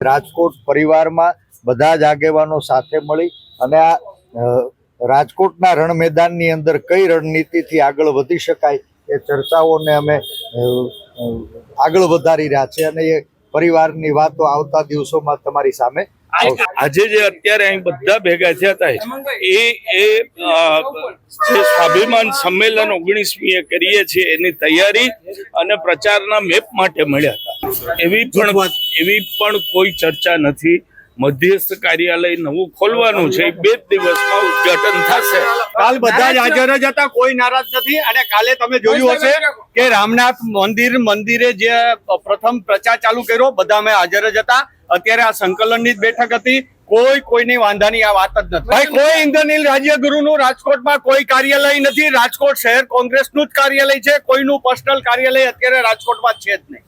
રાજકોટ પરિવારમાં બધા જ આગેવાનો સાથે મળી અને આ રાજકોટના રણ મેદાનની અંદર કઈ રણનીતિથી આગળ વધી શકાય એ ચર્ચાઓને અમે આગળ વધારી રહ્યા છે અને એ પરિવારની વાતો આવતા દિવસોમાં તમારી સામે. આજે જે અત્યારે અહીં બધા ભેગા થયા હતા, એ એ જે સ્વાભિમાન સંમેલન ઓગણીસમીએ કરીએ છીએ એની તૈયારી અને પ્રચારના મેપ માટે મળ્યા એવી પણ એવી પણ કોઈ ચર્ચા નથી. મધ્યસ્થ કાર્યાલય નવું ખોલવાનું છે. બે જ દિવસમાં ઉદઘાટન થશે. કાલ બધા જ હાજર જ હતા કોઈ નારાજ નથી. અને કાલે તમે જોયું હશે કે રામનાથ મંદિર મંદિરે જે પ્રથમ પ્રચાર ચાલુ કર્યો બધા અમે હાજર જ હતા. અત્યારે આ સંકલનની જ બેઠક હતી. કોઈ કોઈની વાંધાની આ વાત જ નથી. ભાઈ કોઈ ઇન્દ્રનીલ રાજ્યગુરુનું રાજકોટમાં કોઈ કાર્યાલય નથી. રાજકોટ શહેર કોંગ્રેસનું જ કાર્યાલય છે. કોઈનું પર્સનલ કાર્યાલય અત્યારે રાજકોટમાં છે જ નહીં.